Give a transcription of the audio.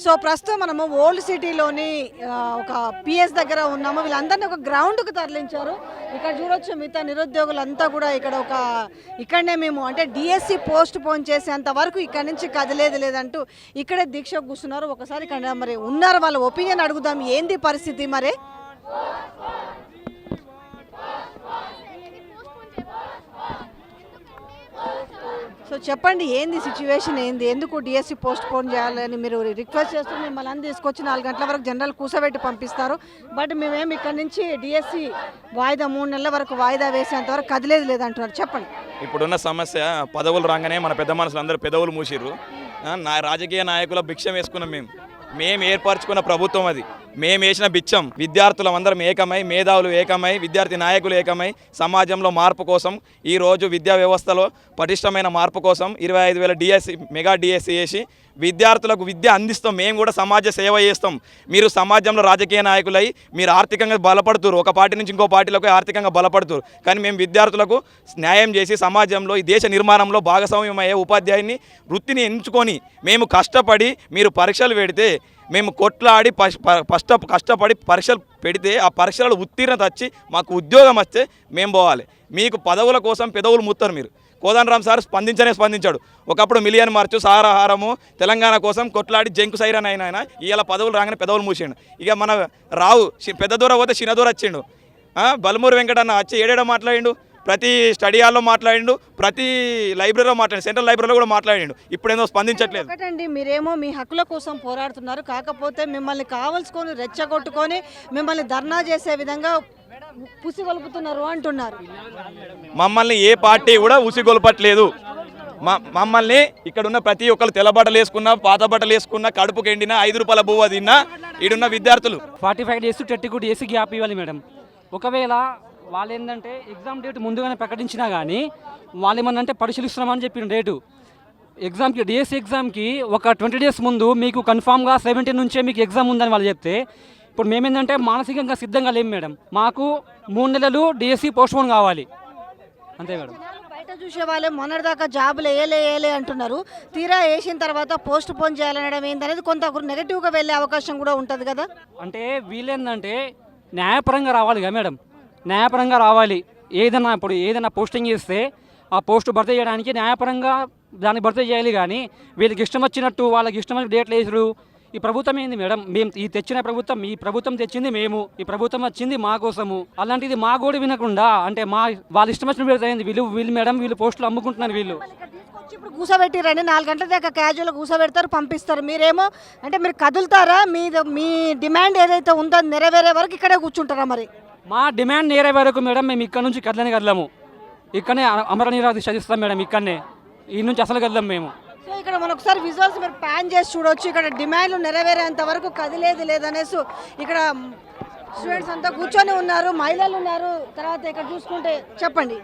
So ప్రస్తుతం మనము old సిటీలోని ఒక పిఎస్ దగ్గర ఉన్నాము. వీళ్ళందరినీ ఒక గ్రౌండ్కి తరలించారు. ఇక్కడ చూడొచ్చు మిగతా నిరుద్యోగులంతా కూడా ఇక్కడ ఒక ఇక్కడనే మేము అంటే డిఎస్సి పోస్ట్ పోన్ చేసేంత వరకు ఇక్కడ నుంచి కదిలేదు లేదంటూ ఇక్కడే దీక్ష కూర్చున్నారు. ఒకసారి ఇక్కడ మరి ఉన్నారు వాళ్ళ ఒపీనియన్ అడుగుదాం. ఏంది పరిస్థితి మరి? సో చెప్పండి ఏంది సిచ్యువేషన్ ఏంది? ఎందుకు డిఎస్సి పోస్ట్ పోన్ చేయాలని మీరు రిక్వెస్ట్ చేస్తూ మిమ్మల్ని అందరూ తీసుకొచ్చి నాలుగు గంటల వరకు జనరల్ కూసబెట్టి పంపిస్తారు. బట్ మేమేమి ఇక్కడ నుంచి డిఎస్సి వాయిదా మూడు నెలల వరకు వాయిదా వేసేంత వరకు కదిలేదు లేదంటున్నారు. చెప్పండి. ఇప్పుడున్న సమస్య పదవులు రాగానే మన పెద్ద మనుషులు అందరూ పెదవులు మూసిర్రు. నా రాజకీయ నాయకుల భిక్షం వేసుకున్నాం మేము. మేము ఏర్పరచుకున్న ప్రభుత్వం అది. మేము వేసిన బిచ్చం. విద్యార్థులం అందరం ఏకమై మేధావులు ఏకమై విద్యార్థి నాయకులు ఏకమై సమాజంలో మార్పు కోసం ఈరోజు విద్యా వ్యవస్థలో పటిష్టమైన మార్పు కోసం ఇరవై ఐదు వేల డిఎస్సి మెగా డిఎస్సి వేసి విద్యార్థులకు విద్య అందిస్తాం. మేము కూడా సమాజ సేవ చేస్తాం. మీరు సమాజంలో రాజకీయ నాయకులై మీరు ఆర్థికంగా బలపడుతురు. ఒక పార్టీ నుంచి ఇంకో పార్టీలకు ఆర్థికంగా బలపడుతురు. కానీ మేము విద్యార్థులకు న్యాయం చేసి సమాజంలో ఈ దేశ నిర్మాణంలో భాగస్వామ్యం అయ్యే ఉపాధ్యాయుని వృత్తిని ఎంచుకొని మేము కష్టపడి మీరు పరీక్షలు పెడితే మేము కొట్లాడి పశ్- ప- కష్ట కష్టపడి పరీక్షలు పెడితే ఆ పరీక్షలు ఉత్తీర్ణత వచ్చి మాకు ఉద్యోగం వస్తే మేము పోవాలి. మీకు పదవుల కోసం పెదవులు ముత్తారు మీరు. కోదండరామ్ సార్ స్పందించనే స్పందించాడు. ఒకప్పుడు మిలియన్ మార్చు సారాహారము తెలంగాణ కోసం కొట్లాడి జంకు సైరన్ అయిన ఆయన ఇలా పదవులు రాగానే పెదవులు మూసిండు. ఇక మన రావు పెద్ద దూర పోతే చిన్న దూర వచ్చిండు. బలమూరి బలమూరు వెంకటన్న వచ్చి ఏడేడో మాట్లాడిండు. ప్రతి స్టడీ హాల్లో మాట్లాడిండు ప్రతి లైబ్రరీలో మాట్లాడిండు సెంట్రల్ లైబ్రరీలో కూడా మాట్లాడిండు. ఇప్పుడు ఏదో స్పందించట్లేదు ఒకటండి మీరేమో మీ హక్కుల కోసం పోరాడుతున్నారు. కాకపోతే మిమ్మల్ని కావలసుకొని రెచ్చగొట్టుకొని మిమ్మల్ని ధర్నా చేసే విధంగా పుసిగొలుపుతున్నారు అంటున్నారు. మమ్మల్ని ఏ పార్టీ కూడా ఉసిగొల్పట్లేదు. మ- మమ్మల్ని ఇక్కడ ఉన్న ప్రతి ఒక్కరు తెల్ల బట్టలు వేసుకున్నా పాత బట్టలు వేసుకున్నా కడుపుకి ఎండినా ఐదు రూపాయల బువ్వ తిన్నా ఈడున్న విద్యార్థులు. Forty five days thirty two days gap ఇవ్వాలి మేడం. ఒకవేళ వాళ్ళు ఏంటంటే ఎగ్జామ్ డేట్ ముందుగానే ప్రకటించినా కానీ వాళ్ళు ఏమన్నంటే పరిశీలిస్తున్నామని చెప్పిన డేటు ఎగ్జామ్కి డిఎస్సి ఎగ్జామ్కి ఒక ట్వంటీ డేస్ ముందు మీకు కన్ఫామ్గా సెవెంటీన్ నుంచే మీకు ఎగ్జామ్ ఉందని వాళ్ళు చెప్తే ఇప్పుడు మేమేంటంటే మానసికంగా సిద్ధంగా లేము మేడం. మాకు మూడు నెలలు డిఎస్సి పోస్ట్పోన్ కావాలి. అంతే మేడం. బయట చూసే వాళ్ళే మొన్నటిదాకా జాబులు వేయలే వేయలే అంటున్నారు. తీరా వేసిన తర్వాత పోస్ట్ పోన్ చేయాలనడం ఏందనేది కొంత నెగటివ్గా వెళ్ళే అవకాశం కూడా ఉంటుంది కదా? అంటే వీళ్ళేందంటే న్యాయపరంగా రావాలి కదా మేడం. న్యాయపరంగా రావాలి. ఏదైనా ఇప్పుడు ఏదైనా పోస్టింగ్ ఇస్తే ఆ పోస్ట్ భర్తీ చేయడానికి న్యాయపరంగా దాన్ని భర్తీ చేయాలి కానీ వీళ్ళకి ఇష్టం వచ్చినట్టు వాళ్ళకి ఇష్టం వచ్చిన డేట్లు వేసుడు ఈ ప్రభుత్వం ఏంది మేడం? మేము ఈ తెచ్చిన ప్రభుత్వం ఈ ప్రభుత్వం తెచ్చింది మేము. ఈ ప్రభుత్వం వచ్చింది మా కోసము. అలాంటిది మా గోడు వినకుండా అంటే మా వాళ్ళ ఇష్టం వచ్చిన పెడితే వీళ్ళు వీళ్ళు మేడం వీళ్ళు పోస్టులు అమ్ముకుంటున్నారు వీళ్ళు. ఇప్పుడు కూసబెట్టిరండి. నాలుగు గంటల దాకా క్యాజువల్ కూసబెడతారు పంపిస్తారు. మీరేమో అంటే మీరు కదులుతారా? మీ మీ డిమాండ్ ఏదైతే ఉందో నెరవేరే వరకు ఇక్కడే కూర్చుంటారా మరి? మా డిమాండ్ నేరే వరకు మేడం మేము ఇక్కడ నుంచి కదలని కదలము. ఇక్కడనే అమర నిరాధి చదిస్తాం మేడం ఇక్కడనే. ఈ నుంచి అసలు కదలం మేము. సో ఇక్కడ మనం ఒకసారి విజువల్స్ మీరు ప్యాన్ చేసి చూడొచ్చు. ఇక్కడ డిమాండ్లు నెరవేరేంత వరకు కదిలేదు లేదనేసి ఇక్కడ స్టూడెంట్స్ అంతా కూర్చొని ఉన్నారు మహిళలు ఉన్నారు. తర్వాత ఇక్కడ చూసుకుంటే చెప్పండి.